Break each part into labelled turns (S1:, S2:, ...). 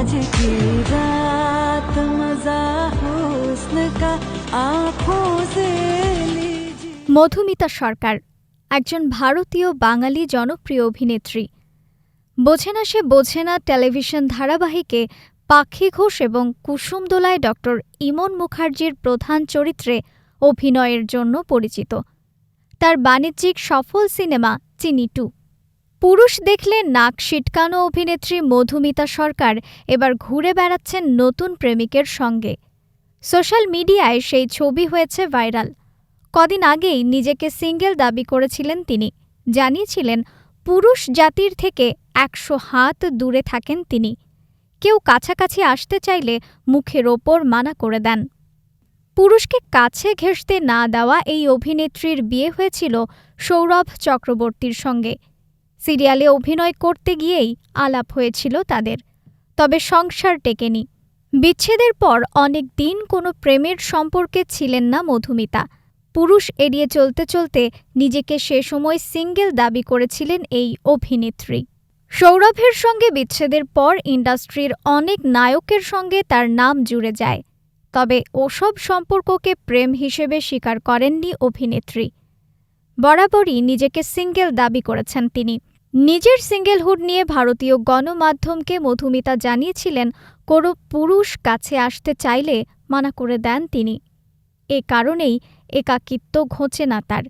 S1: आज की रात मजा हुस्न का आंखों से लीजिए
S2: মধুমিতা সরকার একজন ভারতীয় বাঙালি জনপ্রিয় অভিনেত্রী বোঝে না সে বোঝে না টেলিভিশন ধারাবাহিকে পাখি ঘোষ এবং কুসুম দোলায় ডক্টর ইমন মুখার্জির প্রধান চরিত্রে অভিনয়ের জন্য পরিচিত তার বাণিজ্যিক সফল সিনেমা চিনি টু পুরুষ দেখলে নাক সিটকানো অভিনেত্রী মধুমিতা সরকার এবার ঘুরে বেড়াচ্ছেন নতুন প্রেমিকের সঙ্গে। সোশ্যাল মিডিয়ায় সেই ছবি হয়েছে ভাইরাল। কদিন আগেই নিজেকে সিঙ্গেল দাবি করেছিলেন তিনি। জানিয়েছিলেন, পুরুষ জাতির থেকে একশো হাত দূরে থাকেন তিনি। কেউ কাছাকাছি আসতে চাইলে মুখের ওপর মানা করে দেন। পুরুষকে কাছে ঘেঁষতে না দেওয়া এই অভিনেত্রীর বিয়ে হয়েছিল সৌরভ চক্রবর্তীর সঙ্গে। সিরিয়ালে অভিনয় করতে গিয়েই আলাপ হয়েছিল তাদের। তবে সংসার টেকেনি। বিচ্ছেদের পর অনেক দিন কোনো প্রেমের সম্পর্কে ছিলেন না মধুমিতা। পুরুষ এড়িয়ে চলতে চলতে নিজেকে সে সময় সিঙ্গেল দাবি করেছিলেন এই অভিনেত্রী। সৌরভের সঙ্গে বিচ্ছেদের পর ইন্ডাস্ট্রির অনেক নায়কের সঙ্গে তার নাম জুড়ে যায়। তবে ওসব সম্পর্ককে প্রেম হিসেবে স্বীকার করেননি অভিনেত্রী। বরাবরই নিজেকে সিঙ্গেল দাবি করেছেন তিনি। নিজের সিঙ্গেলহুড নিয়ে ভারতীয় গণমাধ্যমকে মধুমিতা জানিয়েছিলেন, কোনো পুরুষ কাছে আসতে চাইলে মানা করে দেন তিনি। এ কারণেই একাকিত্ব ঘোচে না তার।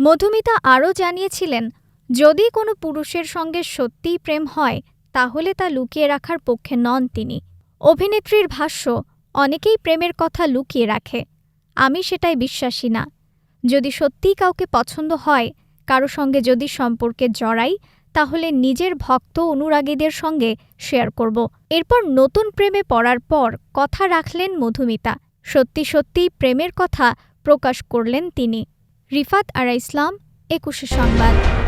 S2: মধুমিতা আরও জানিয়েছিলেন, যদি কোনো পুরুষের সঙ্গে সত্যিই প্রেম হয়, তাহলে তা লুকিয়ে রাখার পক্ষে নন তিনি। অভিনেত্রীর ভাষ্য, অনেকেই প্রেমের কথা লুকিয়ে রাখে। আমি সেটাই বিশ্বাসী না। যদি সত্যিই কাউকে পছন্দ হয় কারও সঙ্গে যদি সম্পর্কে জড়াই, তাহলে নিজের ভক্ত অনুরাগীদের সঙ্গে শেয়ার করব। এরপর নতুন প্রেমে পড়ার পর কথা রাখলেন মধুমিতা। সত্যি সত্যি প্রেমের কথা প্রকাশ করলেন তিনি। রিফাত আরা ইসলাম, একুশে সংবাদ।